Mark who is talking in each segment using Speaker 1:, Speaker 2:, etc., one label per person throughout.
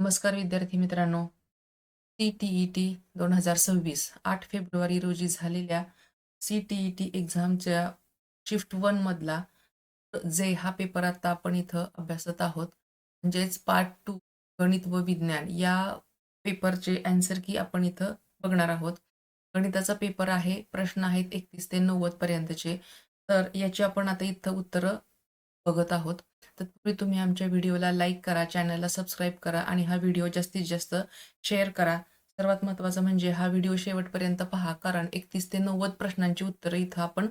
Speaker 1: नमस्कार विद्यार्थी मित्रांनो सी टी ई टी दोन हजार सव्वीस आठ फेब्रुवारी रोजी झालेल्या सी टी ई टी एक्झामच्या शिफ्ट मधला जे हा पेपर आता आपण इथं अभ्यासत आहोत म्हणजेच पार्ट टू गणित व विज्ञान या पेपरचे अँसर की आपण इथं बघणार आहोत गणिताचा पेपर आहे प्रश्न आहेत एकतीस ते नव्वद पर्यंतचे तर याची आपण आता इथं उत्तरं बघत आहोत तत्पूर्वी तुम्ही आमच्या व्हिडिओला लाईक करा चॅनलला सबस्क्राईब करा आणि हा व्हिडिओ जास्तीत जास्त शेअर करा सर्वात महत्त्वाचं म्हणजे हा व्हिडिओ शेवटपर्यंत पहा कारण एकतीस ते नव्वद प्रश्नांची उत्तरं इथं आपण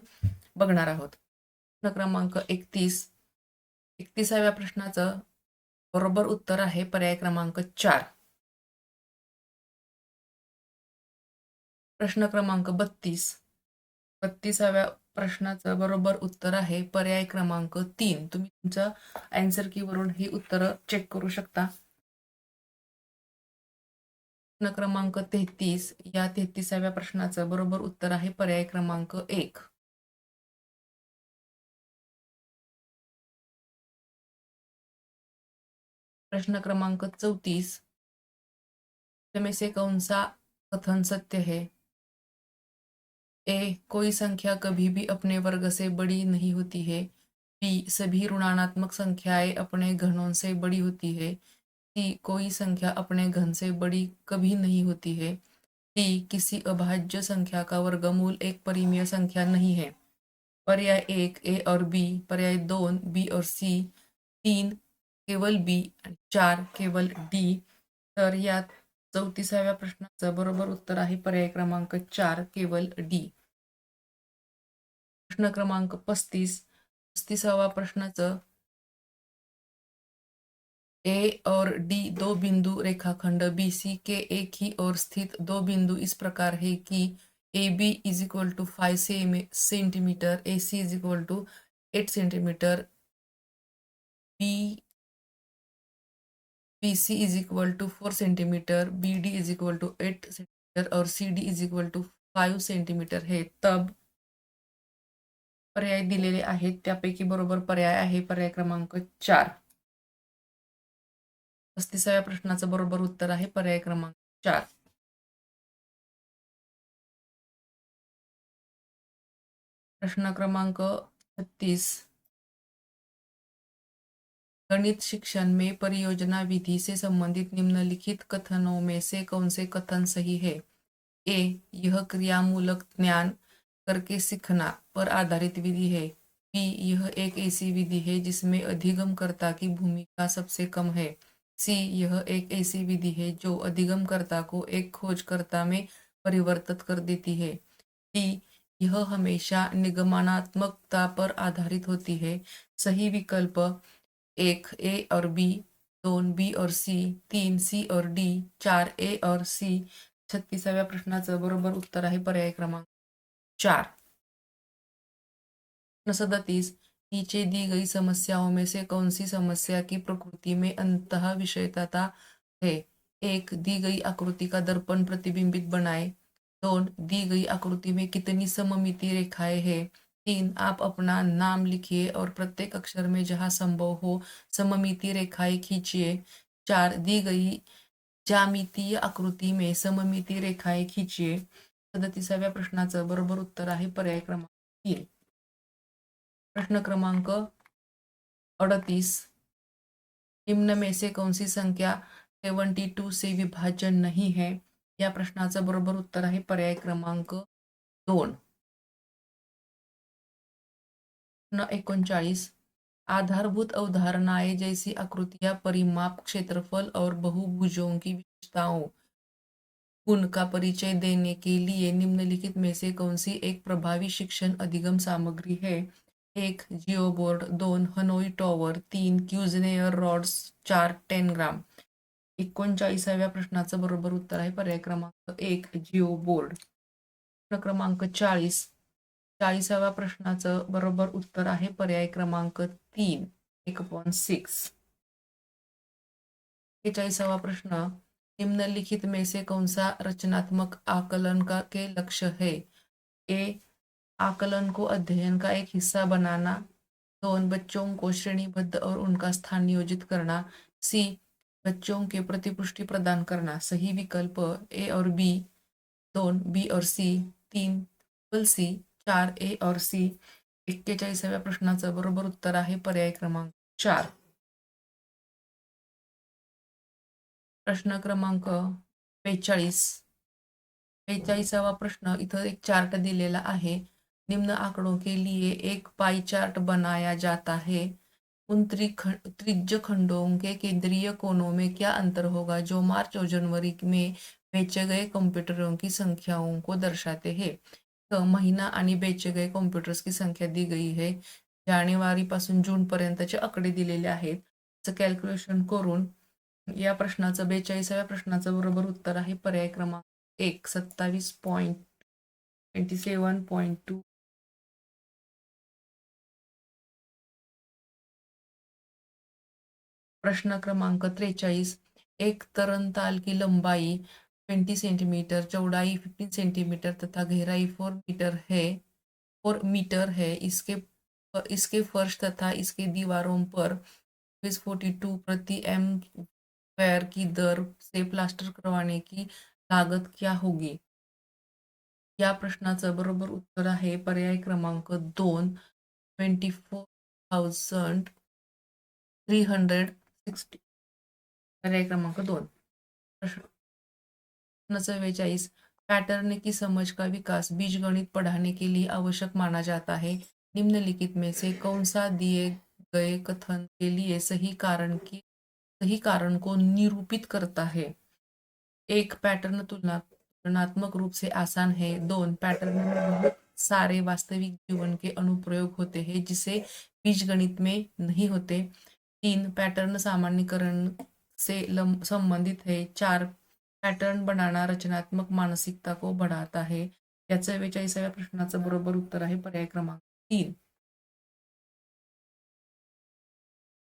Speaker 1: बघणार आहोत प्रश्न क्रमांक एकतीस एकतीसाव्या प्रश्नाचं बरोबर उत्तर आहे पर्याय क्रमांक चार प्रश्न क्रमांक बत्तीस बत्तीसाव्या प्रश्नाचं बरोबर उत्तर आहे पर्याय क्रमांक तीन तुम्ही तुमचं अँसर की वरून ही उत्तर चेक करू शकता प्रश्न क्रमांक तेहतीस या तेहतीसाव्या प्रश्नाचं बरोबर उत्तर आहे पर्याय क्रमांक एक प्रश्न क्रमांक चौतीस कौन सा कथन सत्य है ए कोई संख्या कभी भी अपने वर्ग से बड़ी नहीं होती है बी सभी ऋणात्मक संख्याएं अपने घनों से बड़ी होती है सी कोई संख्या अपने घन से बड़ी कभी नहीं होती है डी किसी अभाज्य संख्या का वर्गमूल एक परिमेय संख्या नहीं है पर्याय एक ए और बी पर्याय दोन बी और सी तीन केवल बी चार केवल डी तर यात चौतीसाव्या प्रश्नाचं बरोबर उत्तर आहे पर्याय क्रमांक चार केवल डी प्रश्न क्रमांक पस्तीस पस्तीसावा प्रश्नाचं ए और डी दो बिंदू रेखाखंड बी सी के एक ही और स्थित दो बिंदू इस प्रकार है कि A B is equal to five centimetre A C is equal to eight centimetre B P C is equal to four centimetre B D is equal to eight centimetre और C D is equal to five centimetre हे तब पर्याय दिलेले आहेत त्यापैकी बरोबर पर्याय आहे पर्याय क्रमांक चार पस्तीसाव्या प्रश्नाचं बरोबर उत्तर आहे पर्याय क्रमांक चार प्रश्न क्रमांक छत्तीस गणित शिक्षण में परियोजना विधि से संबंधित निम्नलिखित कथनों में से कौन से कथन सही है ए यह क्रियामूलक ज्ञान करके सीखना पर आधारित विधि है बी यह एक ऐसी विधि है जिसमें अधिगमकर्ता की भूमिका सबसे कम है सी यह एक ऐसी विधि है जो अधिगमकर्ता को एक खोजकर्ता में परिवर्तित कर देती है डी यह हमेशा निगमानात्मकता पर आधारित होती है सही विकल्प एक ए और बी दोन बी और सी तीन सी और डी चार ए और सी छत्तीसाव्या प्रश्नाचं बरोबर उत्तर आहे पर्याय क्रमांक चार सदतीस नीचे दी गई समस्याओं में से कौन सी समस्या की प्रकृति में अंत विषयता है एक दी गई आकृति का दर्पण प्रतिबिंबित बनाए दोन दी गई आकृति में कितनी सममिति रेखाएं हैं तीन आप अपना नाम लिखिए और प्रत्येक अक्षर में जहाँ संभव हो सममिति रेखाएं खींचिए चार दी गई ज्यामितीय आकृती में सममिती रेखाएं खींचिए सदतीसाव्या प्रश्नाचं बरोबर उत्तर आहे पर्याय क्रमांक प्रश्न क्रमांक अडतीस निम्न में से कौन सी संख्या सेवन्टी टू से विभाजन नहीं है या प्रश्नाचं बरोबर उत्तर आहे पर्याय क्रमांक दोन एकोणचाळीस आधारभूत अवधारणाएं जैसी आकृतियां परिमाप क्षेत्रफल और बहुभुजों की विशेषताओं गुण परिचय देने के लिए निम्नलिखित में से कौन सी एक प्रभावी शिक्षण अधिगम सामग्री है एक जियो बोर्ड दोन हनोई टॉवर तीन क्यूजनेयर रॉड्स चार टेन ग्राम एकोणचाळीसाव्या प्रश्नाचं बरोबर उत्तर आहे पर्याय क्रमांक एक जिओ बोर्ड क्रमांक चाळीस चाळीसाव्या प्रश्नाचं बरोबर उत्तर आहे पर्याय क्रमांक तीन एक पॉईंट सिक्स एकेचाळीसावा प्रश्न निम्नलिखित मेसे कौनसा रचनात्मक आकलन का के लक्ष्य है ए आकलन को अध्ययन का एक हिस्सा बनाना दोन बच्चों को श्रेणीबद्ध और उनका स्थान नियोजित करना सी बच्चों के प्रतिपुष्टि प्रदान करना सही विकल्प ए और बी दोन बी और सी तीन सी चार ए और सी एक्केचाळीसाव्या प्रश्नाचं बरोबर उत्तर आहे पर्याय क्रमांक चार प्रश्न क्रमांक बेचाळीस बेचाळीसावा प्रश्न इथं एक चार्ट दिलेला आहे निम्न आकडों के लिए एक पाई चार्ट बनाया जाता है उन त्रिज्य खंडों के केंद्रीय कोनों में क्या अंतर होगा जो मार्च और जनवरी में बेचे गए कंप्यूटरों की संख्याओं को दर्शाते हैं महिना आणि बेचे गए कॉम्प्युटर्स की संख्या दी गई है पासून जानेवारी जून पर्यंतचे आकडे दिलेले आहेत कॅल्क्युलेशन करून या प्रश्नाचं बेचाळीसाव्या प्रश्नाचं बरोबर उत्तर आहे पर्याय क्रमांक एक सत्तावीस point twenty seven point two प्रश्न क्रमांक त्रेचाळीस एक तरण ताल की लंबाई ट्वेंटी सेंटीमीटर चौड़ाई फिफ्टीन सेंटीमीटर तथा गहराई फोर मीटर है फोर मीटर है इसके इसके फर्श तथा इसके दीवारों पर रुपीज फोर्टी टू प्रति एम स्क्वायर की दर से प्लास्टर करवाने की लागत क्या होगी या प्रश्नाचं बरोबर उत्तर आहे पर्याय क्रमांक दोन twenty four thousand three hundred sixty पर्याय क्रमांक दोन प्रश्न चौवेचाळीस पैटर्न की समझ का विकास बीजगणित पढ़ाने के लिए आवश्यक माना जाता है निम्नलिखित में से कौन सा दिए गए कथन के लिए सही कारण की सही कारण को निरूपित करता है एक पैटर्न तुलना तुलनात्मक रूप से आसान है दोन पैटर्न में बहुत सारे वास्तविक जीवन के अनुप्रयोग होते हैं जिसे बीज गणित में नहीं होते तीन पैटर्न सामान्यकरण से संबंधित है चार पॅटर्न बनाना रचनात्मक मानसिकता को बढ़ात आहे याचं बेचाळीसाव्या प्रश्नाचं बरोबर उत्तर आहे पर्याय क्रमांक तीन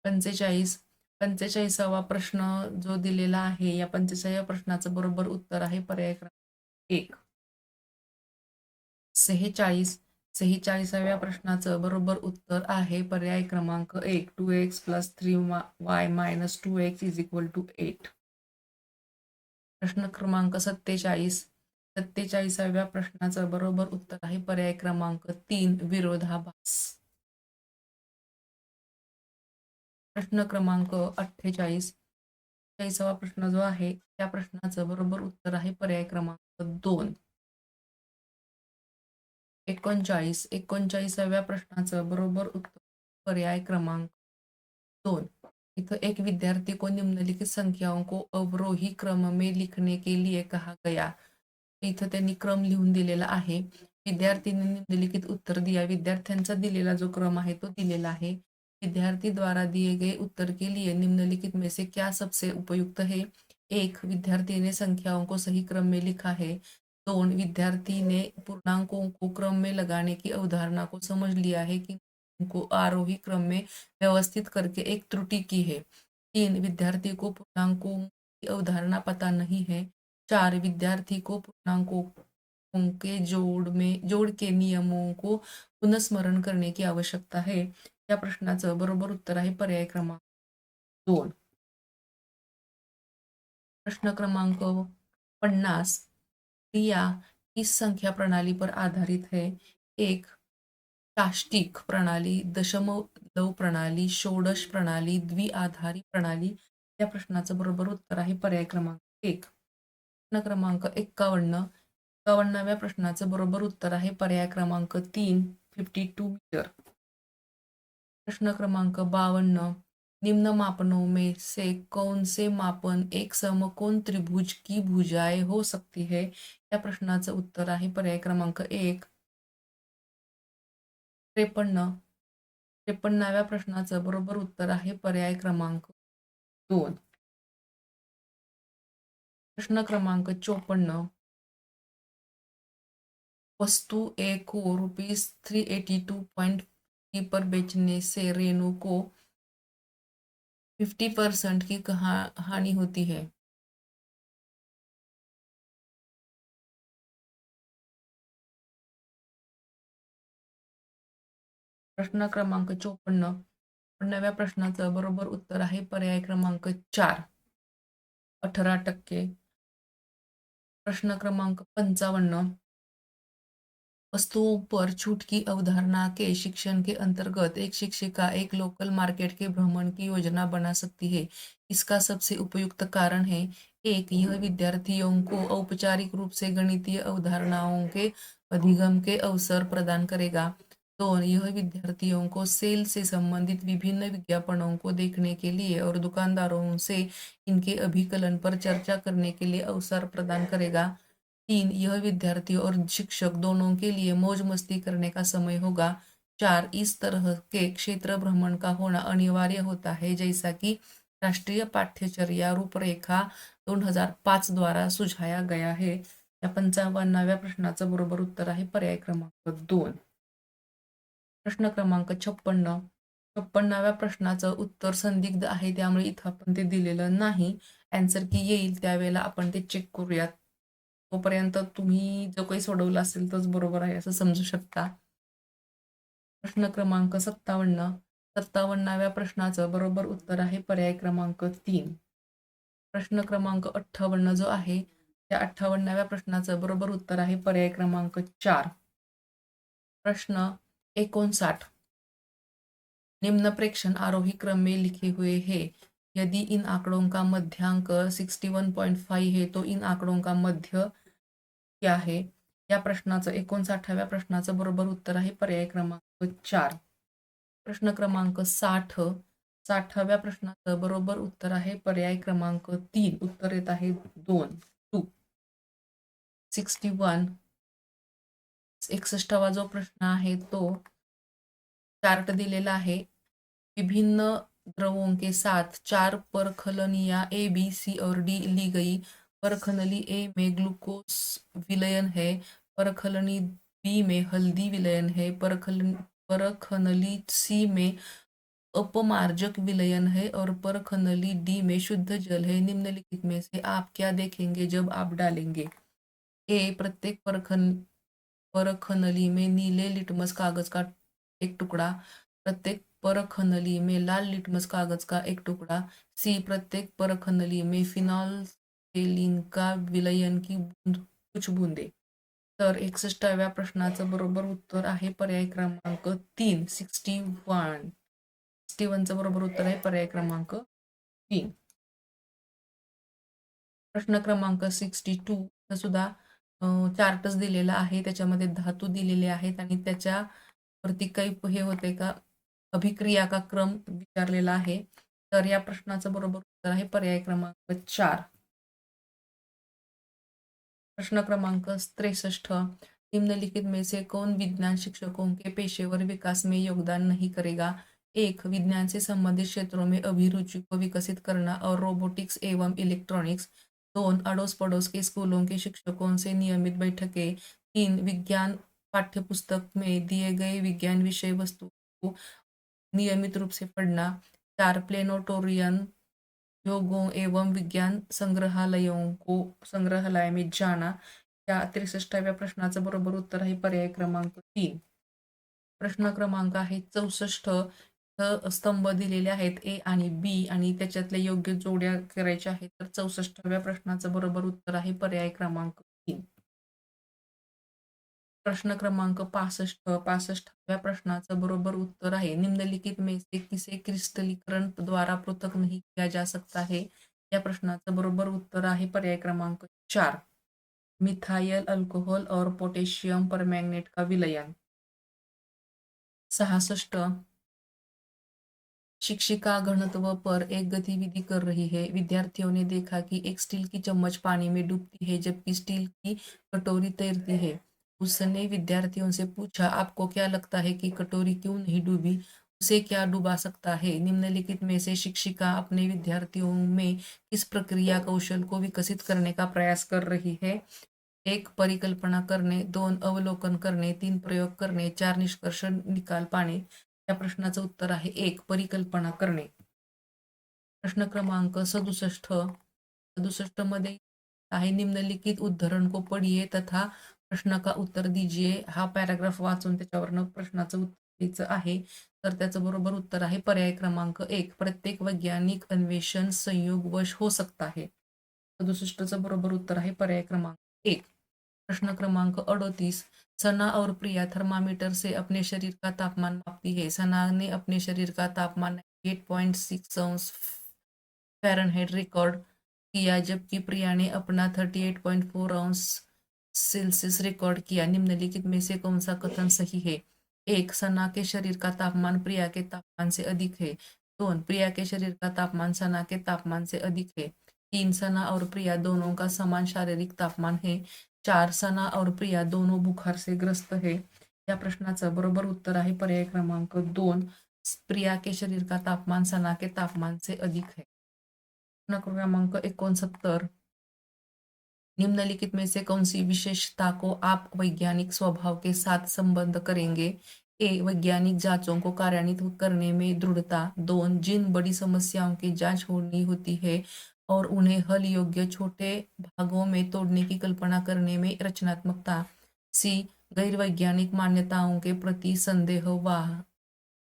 Speaker 1: पंचेचाळीस पंचेचाळीसावा प्रश्न जो दिलेला आहे या पंचेचाळीव्या प्रश्नाचं बरोबर उत्तर आहे पर्याय क्रमांक एक सेहेचाळीस सेहेचाळीसाव्या प्रश्नाचं बरोबर उत्तर आहे पर्याय क्रमांक एक two X plus three Y minus two X is equal to eight प्रश्न क्रमांक सत्तेचाळीस सत्तेचाळीसाव्या प्रश्नाचं बरोबर उत्तर आहे पर्याय क्रमांक तीन विरोधाभास प्रश्न क्रमांक अठ्ठेचाळीस अठ्ठेचाळीसावा प्रश्न जो आहे त्या प्रश्नाचं बरोबर उत्तर आहे पर्याय क्रमांक दोन एकोणचाळीस एकोणचाळीसाव्या प्रश्नाचं बरोबर उत्तर पर्याय क्रमांक दोन एक, एक विद्यार्थी को निम्नलिखित संख्याओं को अवरोही क्रम में लिखने के लिए कहा गया इथं क्रम क्रम दिल्ला है विद्यार्थी ने निम्नलिखित उत्तर दिया विद्यार्थ्यांचा जो क्रम है तो दिल्ला है विद्यार्थी द्वारा दिए गए उत्तर के लिए निम्नलिखित में से क्या सबसे उपयुक्त है एक विद्यार्थी ने संख्याओं को सही क्रम में लिखा है दोन विद्यार्थी ने पूर्णांकों को क्रम में लगाने की अवधारणा को समझ लिया है कि को आरोही क्रम में व्यवस्थित करके एक त्रुटि की है तीन विद्यार्थी को पूर्णांकों की अवधारणा पता नहीं है चार विद्यार्थी को पूर्णांकों के जोड़ में जोड़ के नियमों को पुनस्मरण करने की आवश्यकता है या प्रश्नाच बरोबर उत्तर है पर्याय क्रमांक दोन प्रश्न क्रमांक पन्नास क्रिया इस संख्या प्रणाली पर आधारित है एक साष्टीक प्रणाली लव प्रणाली षोडश प्रणाली द्विआधारी प्रणाली या प्रश्नाचं बरोबर उत्तर आहे पर्याय क्रमांक एक प्रश्न क्रमांक एक्कावन्न एक्कावन्नाव्या प्रश्नाचं बरोबर उत्तर आहे पर्याय क्रमांक तीन फिफ्टी टू मीटर प्रश्न क्रमांक बावन्न निम्न मापनों में से कौन से मापन एक समकोण त्रिभुज की भुजाएं हो सकती है या प्रश्नाचं उत्तर आहे पर्याय क्रमांक एक त्रेपन्न त्रेपन्नाव्या प्रश्नाचं बरोबर उत्तर आहे पर्याय क्रमांक दोन प्रश्न क्रमांक चोपन्न वस्तु ए को rupees three eighty two point पर बेचने से रेनु को फिफ्टी परसेंट की हानी होती है प्रश्न क्रमांक चौपन्न नव्या प्रश्नाचं बरोबर उत्तर आहे पर्याय क्रमांक चार अठरा टक्के प्रश्न क्रमांक पंचावन्न वस्तुओं पर छूट की अवधारणा के शिक्षण के अंतर्गत एक शिक्षिका एक लोकल मार्केट के भ्रमण की योजना बना सकती है इसका सबसे उपयुक्त कारण है एक यह विद्यार्थियों को औपचारिक रूप से गणितीय अवधारणाओं के अधिगम के अवसर प्रदान करेगा दो यह विद्यार्थियों को सेल से संबंधित विभिन्न विज्ञापनों को देखने के लिए और दुकानदारों से इनके अभिकलन पर चर्चा करने के लिए अवसर प्रदान करेगा तीन यह विद्यार्थियों और शिक्षक दोनों के लिए मौज मस्ती करने का समय होगा चार इस तरह के क्षेत्र भ्रमण का होना अनिवार्य होता है जैसा कि राष्ट्रीय पाठ्यचर्या रूपरेखा 2005 द्वारा सुझाया गया है या पंचावन्नाव्या प्रश्नाचं बरोबर उत्तर आहे पर्याय क्रमांक दोन प्रश्न क्रमांक छप्पन्न छप्पन्नाव्या प्रश्नाचं उत्तर संदिग्ध आहे त्यामुळे इथं आपण ते दिलेलं नाही अँसर की येईल त्यावेळेला आपण ते चेक करूयात तोपर्यंत तुम्ही जो काही सोडवलं असेल तोच बरोबर आहे असं समजू शकता प्रश्न क्रमांक सत्तावन्न सत्तावन्नाव्या प्रश्नाचं बरोबर उत्तर आहे पर्याय क्रमांक तीन प्रश्न क्रमांक अठ्ठावन्न जो आहे त्या अठ्ठावन्नाव्या प्रश्नाचं बरोबर उत्तर आहे पर्याय क्रमांक चार प्रश्न एकोणसाठ निम्न प्रेक्षण आरोही क्रम में लिखे हुए है यदि इन आंकड़ों का मध्यांक 61.5 है तो इन आंकड़ों का मध्य क्या है या प्रश्नाचं एकोणसाठाव्या प्रश्नाचं बरोबर उत्तर आहे पर्याय क्रमांक चार प्रश्न क्रमांक साठ साठाव्या प्रश्नाचं बरोबर उत्तर आहे पर्याय क्रमांक तीन उत्तर येत आहे दोन टू सिक्स्टी वन एकसष्टावा जो प्रश्न आहे तो चार्ट दिलेला आहे विभिन्न द्रवों के साथ चार परखलनिया ए बी सी और डी ली गई परखनली ए में ग्लूकोस विलयन है परखलनी बी में हल्दी विलयन है परखल परखनली सी में अपमार्जक विलयन है और परखनली डी में शुद्ध जल है निम्नलिखित में से आप क्या देखेंगे जब आप डालेंगे ए प्रत्येक परखन परख नली में नीले लिटमस कागज का एक टुकड़ा प्रत्येक परखनली नली में लाल लिटमस कागज का एक टुकड़ा सी प्रत्येक परखनली नली में फिनॉल सेलिन का विलयन की बूंद कुछ बूंदे तर एकसष्टाव्या प्रश्नाचं बरोबर उत्तर आहे पर्याय क्रमांक तीन सिक्स्टी वन सिक्स्टी वनचं बरोबर उत्तर आहे पर्याय क्रमांक तीन प्रश्न क्रमांक सिक्स्टी टू सुद्धा चार्टच दिलेला आहे त्याच्यामध्ये धातू दिलेले आहेत आणि त्याच्या वरती काही हे होते का अभिक्रिया का क्रम विचारलेला आहे तर या प्रश्नाचं बरोबर उत्तर आहे पर्याय क्रमांक चार प्रश्न क्रमांक त्रेसष्ट निम्नलिखित में से कौन विज्ञान शिक्षकों के पेशेवर विकास में योगदान नहीं करेगा एक विज्ञान से संबंधित क्षेत्रों में अभिरुचि को विकसित करना और रोबोटिक्स एवं इलेक्ट्रॉनिक्स दोन अडोस पडोस के स्कूलों के शिक्षकों से नियमित बैठकें तीन विज्ञान पाठ्यपुस्तक में दिए गए विज्ञान विषय वस्तु को नियमित रूप से पढ़ना चार प्लेनोटोरियन योगों एवं विज्ञान संग्रहालयों को संग्रहालय में जाना या त्रेसष्टाव्या प्रश्नाचं बरोबर उत्तर आहे पर्याय क्रमांक तीन प्रश्न क्रमांक आहे चौसष्ट स्तंभ दिलेले आहेत ए आणि बी आणि त्याच्यातल्या योग्य जोड्या करायच्या आहेत तर चौसष्टव्या प्रश्नाचं बरोबर उत्तर आहे पर्याय क्रमांक तीन प्रश्न क्रमांक पासष्ट पासष्टाव्या प्रश्नाचं बरोबर उत्तर आहे निम्नलिखित में किसे क्रिस्टलीकरण द्वारा पृथक नाही किया जा सकता है या प्रश्नाचं बरोबर उत्तर आहे पर्याय क्रमांक चार मिथायल अल्कोहोल और पोटॅशियम परमॅग्नेट का विलयन सहासष्ट शिक्षिका घनत्व पर एक गतिविधि कर रही है विद्यार्थियों ने देखा कि एक स्टील की चम्मच पानी में डूबती है जबकि स्टील की कटोरी तैरती है उसने विद्यार्थियों से पूछा आपको क्या लगता है कि कटोरी क्यों नहीं डूबी उसे क्या डूबा सकता है निम्नलिखित में से शिक्षिका अपने विद्यार्थियों में किस प्रक्रिया कौशल को विकसित करने का प्रयास कर रही है एक परिकल्पना करने दोन अवलोकन करने तीन प्रयोग करने चार निष्कर्ष निकाल पाने या प्रश्नाचं उत्तर आहे एक परिकल्पना करणे प्रश्न क्रमांक सदुसष्ट सदुसष्ट मध्ये आहे निम्नलिखित उद्धरण को पडिये तथा प्रश्न का उत्तर दिजिये हा पॅराग्राफ वाचून त्याच्यावरनं प्रश्नाचं उत्तर द्यायचं आहे तर त्याचं बरोबर उत्तर आहे पर्याय क्रमांक एक प्रत्येक वैज्ञानिक अन्वेषण संयोग वश हो सकता है सदुसष्टचं बरोबर उत्तर आहे पर्याय क्रमांक एक प्रश्न क्रमांक अड़तीस सना और प्रिया थर्मामीटर से अपने शरीर का तापमान मापती है सना ने अपने शरीर का तापमान eight point six Fahrenheit record किया जबकि प्रिया ने अपना थर्टी एट पॉइंट फोर अंश सेल्सियस रिकॉर्ड किया निम्नलिखित में से कौन सा कथन सही है एक सना के शरीर का तापमान प्रिया के तापमान से अधिक है दोन प्रिया के शरीर का तापमान सना के तापमान से अधिक है तीन सना और प्रिया दोनों का समान शारीरिक तापमान है चार सना और प्रिया दोनों बुखार से ग्रस्त है या प्रश्नाचं बरोबर उत्तर आहे पर्याय क्रमांक दोन प्रिया के शरीर का तापमान सना के तापमान से अधिक है प्रश्न क्रमांक एकोणसत्तर निम्नलिखित में से कौन सी विशेषता को आप वैज्ञानिक स्वभाव के साथ संबंध करेंगे ए वैज्ञानिक जांचों को कार्यान्वित करने में दृढ़ता दोन जिन बड़ी समस्याओं की जांच होनी होती है और उन्हें हल योग्य छोटे भागों में तोड़ने की कल्पना करने में रचनात्मकता सी गैरवैज्ञानिक मान्यताओं के प्रति संदेह वाह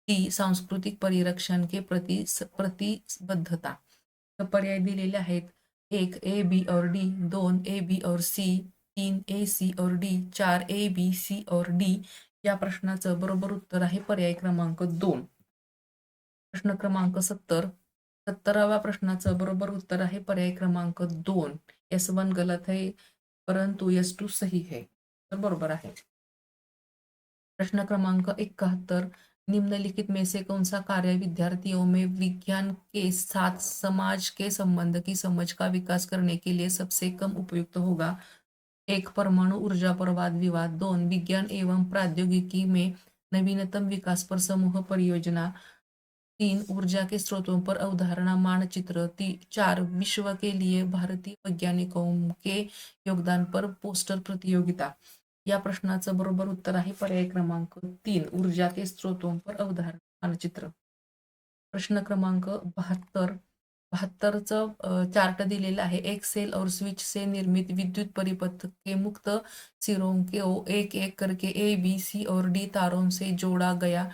Speaker 1: ती सांस्कृतिक परिरक्षण के प्रति प्रतिबद्धता पर्याय दिलेले आहेत एक ए बी और डी दोन ए बी और सी तीन ए सी और डी चार ए बी सी और डी या प्रश्नाचं बरोबर उत्तर आहे पर्याय क्रमांक दोन प्रश्न क्रमांक सत्तर सत्तराव्या प्रश्नाचं बरोबर उत्तर आहे पर्याय क्रमांक दोन एस वन गलत आहे परंतु एस टू सही है तर बरोबर आहे प्रश्न क्रमांक एकाहत्तर निम्नलिखित में से कौन सा कार्य विद्यार्थियों में विज्ञान के साथ समाज के संबंध की समझ का विकास करने के लिए सबसे कम उपयुक्त होगा एक परमाणु ऊर्जा पर वाद विवाद दोन विज्ञान एवं प्रौद्योगिकी में नवीनतम विकास पर समूह परियोजना तीन ऊर्जा के स्रोतों पर अवधारणा मानचित्र ती चार विश्व के लिए भारतीय वैज्ञानिकों के योगदान पर पोस्टर प्रतियोगिता या प्रश्नाचं बरोबर उत्तर आहे पर्याय क्रमांक तीन ऊर्जा के स्रोतों पर अवधारणा मानचित्र प्रश्न क्रमांक बहात्तर बहात्तरच चार्ट दिलेलं आहे एक सेल और स्विच से निर्मित विद्युत परिपथ के मुक्त सिरों ओ एक एक करके ए बी सी और डी तारों से जोड़ा गया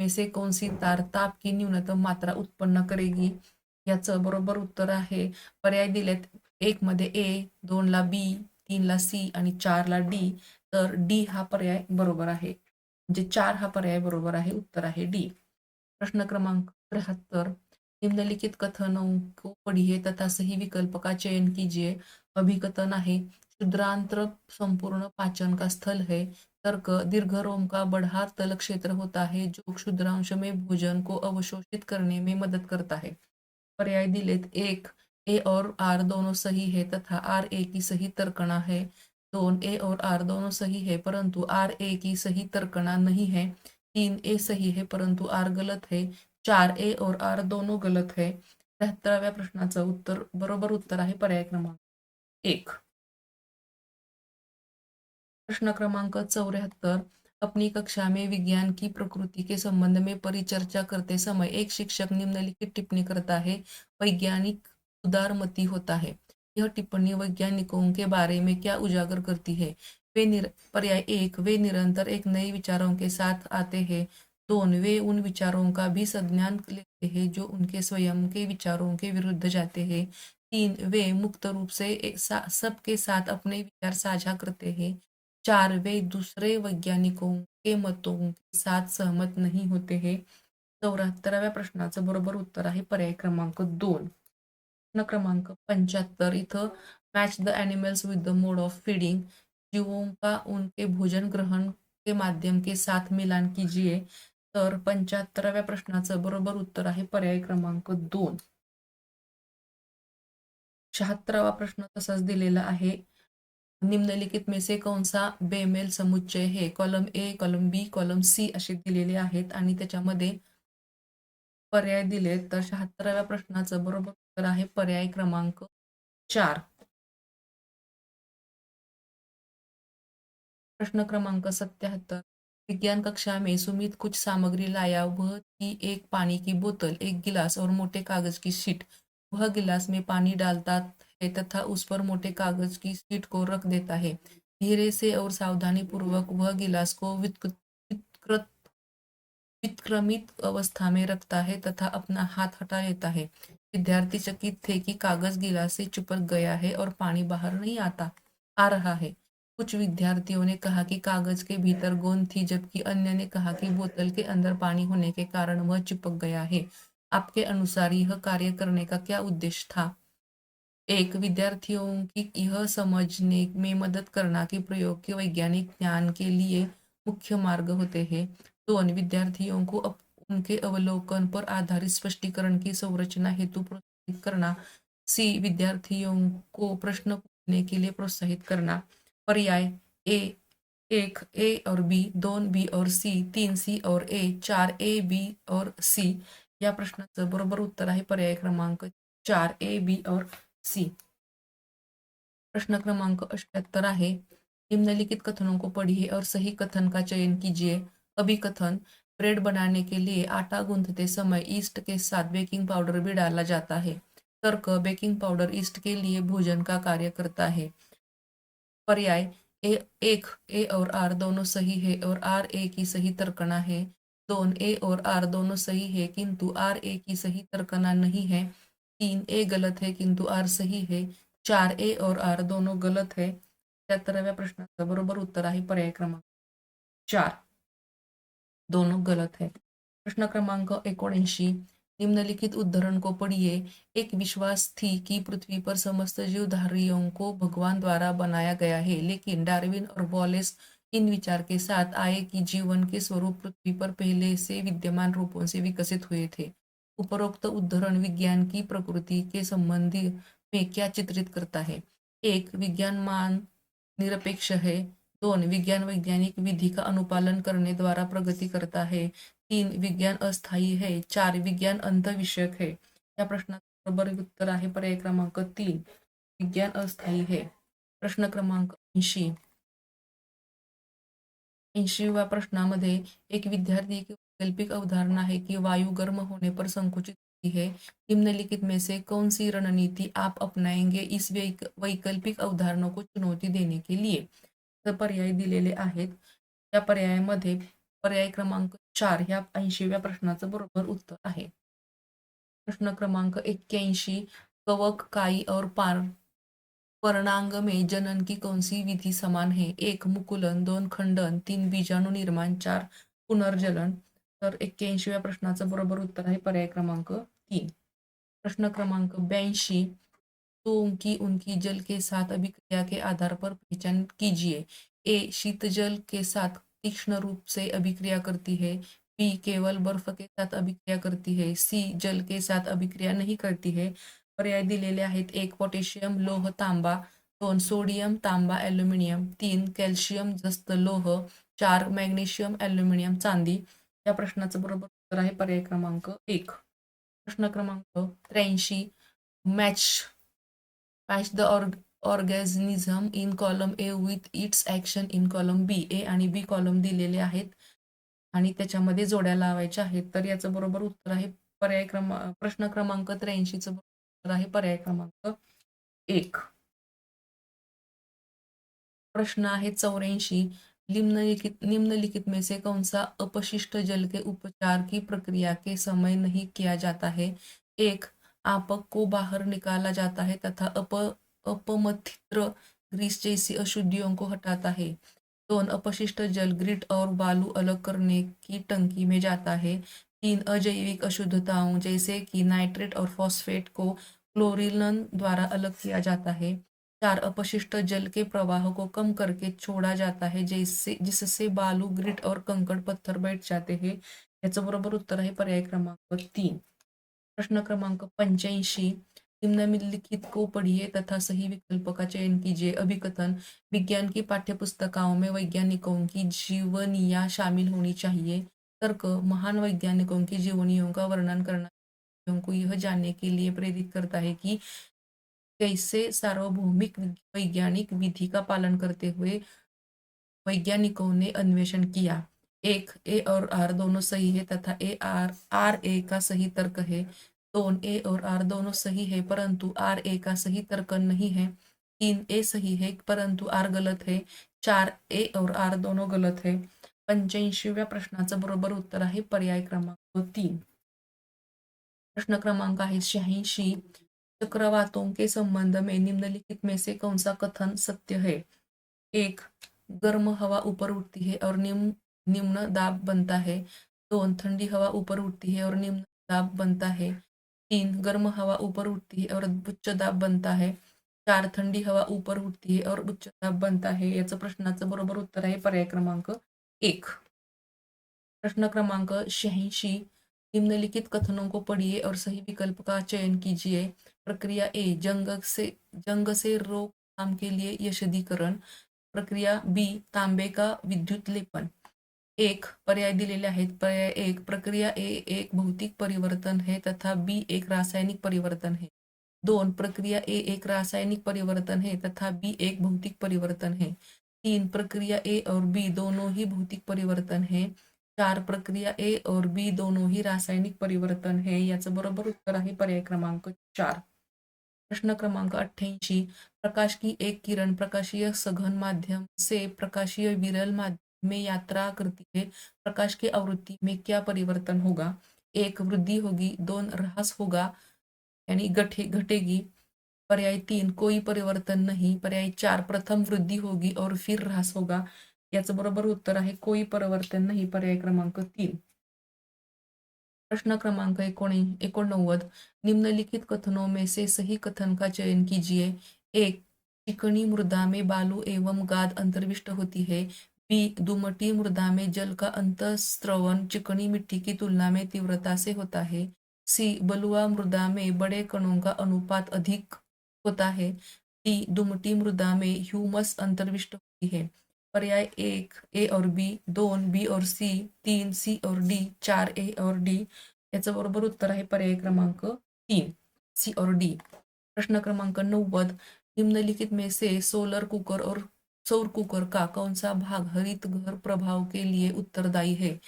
Speaker 1: वैसे सी तार ताप की न्यूनतम मात्रा उत्पन्न करेगी याच बरोबर उत्तर आहे पर्याय दिलेत एक मध्ये ए दोनला बी ला सी आणि चारला डी तर डी हा पर्याय बरोबर आहे म्हणजे चार हा पर्याय बरोबर आहे उत्तर आहे डी प्रश्न क्रमांक त्र्याहत्तर निम्नलिखित कथन कोपडी हे तथा सही विकल्प का चयन कीजिए अभिकथन आहे क्षुद्रांत्र संपूर्ण पाचन का स्थल है तर्क दीर्घ रोम का बढ़ार तल क्षेत्र होता है जो क्षुद्रांश में भोजन को अवशोषित करने में मदद करता है पर्याय दिलेत एक ए और आर दोनों सही है तथा आर ए की सही तर्कणा है दोन ए और आर दोनों सही है परंतु आर ए की सही तर्कणा नहीं है तीन ए सही है परंतु आर गलत है चार ए और आर दोनों गलत है त्र्याहत्तराव्या प्रश्नाचं उत्तर बरोबर उत्तर आहे पर्याय क्रमांक एक प्रश्न क्रमांक चौरहत्तर अपनी कक्षा में विज्ञान की प्रकृति के संबंध में परिचर्चा करते समय एक शिक्षक निम्नलिखित टिप्पणी करता है वैज्ञानिक उदारमती होता है यह टिप्पणी वैज्ञानिकों के बारे में क्या उजागर करती है वे निर पर्याय एक वे निरंतर एक नए विचारों के साथ आते हैं दोन वे उन विचारों का भी संज्ञान लेते हैं जो उनके स्वयं के विचारों के विरुद्ध जाते हैं तीन वे मुक्त रूप से सबके साथ अपने विचार साझा करते हैं चार वे दुसरे वैज्ञानिकों के मतों के साथ सहमत नहीं होते हे चौऱ्याहत्तराव्या प्रश्नाचं बरोबर उत्तर आहे पर्याय क्रमांक दोन प्रश्न क्रमांक पंच्याहत्तर इथं match the animals with the mode of feeding जीवों का उनके भोजन ग्रहण के माध्यम के साथ मिलान कीजिए तर पंच्याहत्तराव्या प्रश्नाचं बरोबर उत्तर आहे पर्याय क्रमांक दोन शहात्तरावा प्रश्न तसाच दिलेला आहे निम्नलिखित में से सा बेमेल समुच्चय हे column A column B column C असे दिलेले आहेत आणि त्याच्यामध्ये पर्याय दिले तर शहात्तराव्या प्रश्नाचं बरोबर उत्तर आहे पर्याय क्रमांक चार प्रश्न क्रमांक सत्याहत्तर विज्ञान कक्षा में सुमित कुछ सामग्री लाया वह थी एक पाणी की बोतल एक गिलास और मोटे कागज की शीट वह गिलास में पानी डालतात तथा उस पर मोटे कागज की सीट को रख देता है धीरे से और सावधानी पूर्वक वह गिलास को विक्रमित अवस्था में रखता है तथा अपना हाथ हटा लेता है विद्यार्थी चकित थे कि कागज गिलास से चिपक गया है और पानी बाहर नहीं आता आ रहा है कुछ विद्यार्थियों ने कहा कि कागज के भीतर गोंद थी जबकि अन्य ने कहा कि बोतल के अंदर पानी होने के कारण वह चिपक गया है आपके अनुसार यह कार्य करने का क्या उद्देश्य था एक विद्यार्थियों की यह समझने में मदद करना कि प्रयोग के वैज्ञानिक ज्ञान के लिए मुख्य मार्ग होते हैं तो अन्य विद्यार्थियों को अप, उनके अवलोकन पर आधारित स्पष्टीकरण की संरचना हेतु प्रोत्साहित करना सी विद्यार्थियों को प्रश्न पूछने के लिए प्रोत्साहित करना पर्याय ए एक ए और बी दोन बी और सी तीन सी और ए चार ए बी और सी या प्रश्नाचं बरोबर उत्तर आहे पर्याय क्रमांक चार ए बी और सी प्रश्न क्रमांक अठहत्तर है निम्नलिखित कथनों को पढ़िए और सही कथन का चयन कीजिए अभिकथन ब्रेड बनाने के लिए आटा गूंथते समय ईस्ट के साथ बेकिंग पाउडर भी डाला जाता है तर्क बेकिंग पाउडर ईस्ट के लिए भोजन का कार्य करता है पर्याय ए एक ए और आर दोनों सही है और आर ए की सही तर्कना है दोन ए और आर दोनों सही है किंतु आर ए की सही तर्कना नहीं है तीन ए गलत है किंतु आर सही है चार ए और आर दोनों गलत है त्र्याहत्तराव्या प्रश्नाचं बरोबर उत्तर आहे पर्याय क्रमांक चार दोनों गलत है प्रश्न क्रमांक एकोणऐंशी निम्नलिखित उद्धरण को पढ़िए एक विश्वास थी कि पृथ्वी पर समस्त जीवधारियों को भगवान द्वारा बनाया गया है लेकिन डार्विन और वॉलेस इन विचार के साथ आए कि जीवन के स्वरूप पृथ्वी पर पहले से विद्यमान रूपों से विकसित हुए थे उपरोक्त उद्धरण विज्ञान की प्रकृति के संबंधी में क्या चित्रित करता है एक विज्ञान मान निरपेक्ष है दोन विज्ञान वैज्ञानिक विधि का अनुपालन करने द्वारा प्रगति करता है तीन विज्ञान अस्थायी है चार विज्ञान अंत अंतविषयक है या प्रश्नाचं बरोबर उत्तर आहे पर्याय क्रमांक तीन विज्ञान अस्थायी है प्रश्न क्रमांक ऐंशी ऐंशीव्या प्रश्नामध्ये एक विद्यार्थी वैकल्पिक अवधारणा है कि वायु गर्म होने पर संकुचित होती है निम्नलिखित में से कौन सी रणनीति आप अपनाएंगे इस वैकल्पिक अवधारणा को चुनौती देने के लिए तर पर्याय दिलेले आहेत या पर्यायामध्ये पर्याय क्रमांक चार ह्या ऐंशीव्या प्रश्नाचं बरोबर उत्तर आहे प्रश्न क्रमांक एक्क्याऐंशी कवक काई और पार पर्णांग में जनन की कौन सी विधि समान है एक मुकुलन दोन खंडन तीन बीजाणु निर्माण चार पुनर्जलन तर एक्क्याऐंशीव्या प्रश्नाचं बरोबर उत्तर आहे पर्याय क्रमांक तीन प्रश्न क्रमांक ब्याऐंशी तो उनकी जल के साथ अभिक्रिया के आधार पर पहचान कीजिए ए शीत जल के साथ तीक्ष्ण रूप से अभिक्रिया करती है बी केवल बर्फ के साथ अभिक्रिया करती है सी जल के साथ अभिक्रिया नहीं करती है पर्याय दिलेले आहेत एक पोटॅशियम लोह तांबा दोन सोडियम तांबा ॲल्युमिनियम तीन कॅल्शियम जस्त लोह चार मॅग्नेशियम ॲल्युमिनियम चांदी या प्रश्नाचं बरोबर उत्तर आहे पर्याय क्रमांक एक प्रश्न क्रमांक त्र्याऐंशी match match the org organism in column A with its action in column B A आणि बी कॉलम दिलेले आहेत आणि त्याच्यामध्ये जोड्या लावायच्या आहेत तर याचं बरोबर उत्तर आहे पर्याय क्रमांक प्रश्न क्रमांक त्र्याऐंशीचं उत्तर आहे पर्याय क्रमांक एक प्रश्न आहे चौऱ्याऐंशी निम्नलिखित निम्नलिखित में से कौन सा अपशिष्ट जल के उपचार की प्रक्रिया के समय नहीं किया जाता है एक आपक को बाहर निकाला जाता है तथा अप अपमथित्र ग्रीस जैसी अशुद्धियों को हटाता है दोन अपशिष्ट जल ग्रिट और बालू अलग करने की टंकी में जाता है तीन अजैविक अशुद्धताओं जैसे कि नाइट्रेट और फॉस्फेट को क्लोरिलन द्वारा अलग किया जाता है चार अपशिष्ट जल के प्रवाह को कम करके छोड़ा जाता है जिससे जिससे बालू ग्रिट और कंकड़ पत्थर बैठ जाते हैं याचं बरोबर उत्तर है पर्याय क्रमांक तीन प्रश्न क्रमांक पंच्याऐंशी निम्नलिखित को पढ़िए तथा सही विकल्प का चयन कीजिए अभिकथन विज्ञान की पाठ्य पुस्तकाओं में वैज्ञानिकों की जीवनिया शामिल होनी चाहिए तर्क महान वैज्ञानिकों की जीवनियों का वर्णन करना को यह जानने के लिए प्रेरित करता है कि कैसे सार्वभौमिक वैज्ञानिक विधि का पालन करते हुए वैज्ञानिकों ने अन्वेषण किया एक ए और आर दोनों सही है तथा ए आर आर ए का सही तर्क है दोन तो ए और आर दोनों सही है परंतु आर ए का सही तर्क नहीं है तीन ए सही है परंतु आर गलत है चार ए और आर दोनों गलत है पंच्याऐंशीव्या प्रश्नाचं बरोबर उत्तर आहे पर्याय क्रमांक तीन प्रश्न क्रमांक आहे शहाऐंशी चक्रवातों के संबंध में निम्नलिखित में से कौन सा कथन सत्य है एक गर्म हवा ऊपर उठती है और निम्न निम्न दाब बनता है दोन ठंडी हवा ऊपर उठती है और निम्न दाब बनता है तीन गर्म हवा ऊपर उठती है और उच्च दाब बनता है चार ठंडी हवा ऊपर उठती है और उच्च दाब बनता है याच प्रश्नाचं बरोबर उत्तर आहे पर्याय क्रमांक एक प्रश्न क्रमांक शहाऐंशी निम्नलिखित कथनों को पढ़िए और सही विकल्प का चयन कीजिए प्रक्रिया ए जंग से जंग से काम के लिए यशदीकरण प्रक्रिया बी तांबे का विद्युत लेपन एक पर्याय दिलेले आहेत पर्याय एक प्रक्रिया ए एक भौतिक परिवर्तन है तथा बी एक रासायनिक परिवर्तन है दोन प्रक्रिया ए एक रासायनिक परिवर्तन है तथा बी एक भौतिक परिवर्तन है तीन प्रक्रिया ए और बी दोनों ही भौतिक परिवर्तन है चार प्रक्रिया ए और बी दोनों ही रासायनिक परिवर्तन है याच बरोबर उत्तर आहे पर्याय क्रमांक चार प्रश्न क्रमांक अठ्याऐंशी प्रकाश की एक किरण प्रकाशीय सघन माध्यम से प्रकाशीय विरल माध्यम में यात्रा करती है प्रकाश की आवृत्ति में क्या परिवर्तन होगा एक वृद्धि होगी दोन रहस होगा यानी घटे घटेगी पर्याय तीन कोई परिवर्तन नहीं पर्याय चार प्रथम वृद्धि होगी और फिर रहस होगा याच बरोबर उत्तर आहे कोई परिवर्तन नाही पर्याय क्रमांक तीन प्रश्न क्रमांक एक एकोणनव्वद निम्नलिखित कथनों में से सही कथन का चयन कीजिए एक चिकनी मृदा में बालू एवं गाद अंतर्विष्ट होती है बी दुमटी मृदा में जल का अंतस्त्रवण चिकनी मिट्टी की तुलना में तीव्रता से होता है सी बलुआ मृदा में बड़े कणों का अनुपात अधिक होता है डी दुमटी मृदा में ह्यूमस अंतर्विष्ट होती है पर्याय एक ए और बी दोन बी और सी तीन सी और डी चार ए और डी याच बरोबर उत्तर आहे पर्याय क्रमांक तीन सी और डी प्रश्न क्रमांक नव्वद निम्नलिखित में से सोलर कुकर और सौर कुकर का कौन सा भाग हरित घर प्रभाव के लिए उत्तरदायी है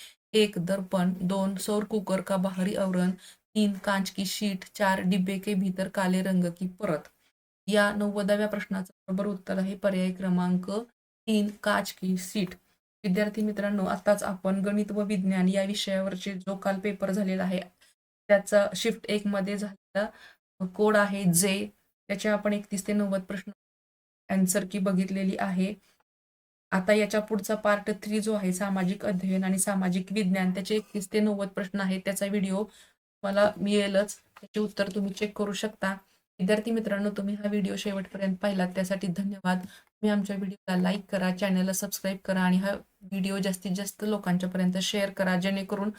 Speaker 1: एक दर्पण दोन सौर कुकर का बाहरी आवरण तीन कांच की शीट चार डिब्बे के भीतर काले रंग की परत या नव्वदाव्या प्रश्नाचं बरोबर उत्तर आहे पर्याय क्रमांक तीन काच की सीट विद्यार्थी मित्रांनो आताच आपण गणित व विज्ञान या विषयावरचे जो काल पेपर झालेला आहे त्याचा शिफ्ट एक मध्ये झालेला कोड आहे जे त्याचे आपण एकतीस ते नव्वद प्रश्न अँसर की बघितलेली आहे आता याच्या पुढचा पार्ट थ्री जो आहे सामाजिक अध्ययन आणि सामाजिक विज्ञान त्याचे एकतीस ते नव्वद प्रश्न आहेत त्याचा व्हिडिओ मला मिळेलच त्याचे उत्तर तुम्ही चेक करू शकता विद्यार्थी मित्रांनो तुम्ही हा व्हिडिओ शेवटपर्यंत पाहिलात त्यासाठी धन्यवाद तुम्ही आमच्या व्हिडिओला लाईक करा चॅनलला सबस्क्राईब करा आणि हा व्हिडिओ जास्तीत जास्त पर्यंत शेअर करा जेणेकरून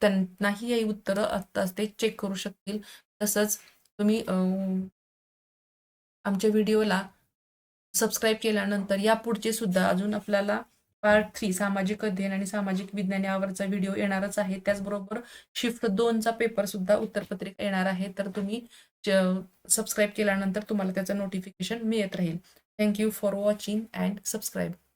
Speaker 1: त्यांनाही ही उत्तरं आत्ताच ते चेक करू शकतील तसंच तुम्ही आमच्या व्हिडिओला सबस्क्राईब केल्यानंतर पुढचे सुद्धा अजून आपल्याला पार्ट थ्री सामाजिक अध्ययन आणि सामाजिक विज्ञान यावरचा व्हिडिओ येणारच आहे त्याचबरोबर शिफ्ट दोनचा पेपर सुद्धा उत्तरपत्रिका येणार आहे तर तुम्ही सबस्क्राईब केल्यानंतर तुम्हाला त्याचं नोटिफिकेशन मिळत राहील thank you for watching and subscribe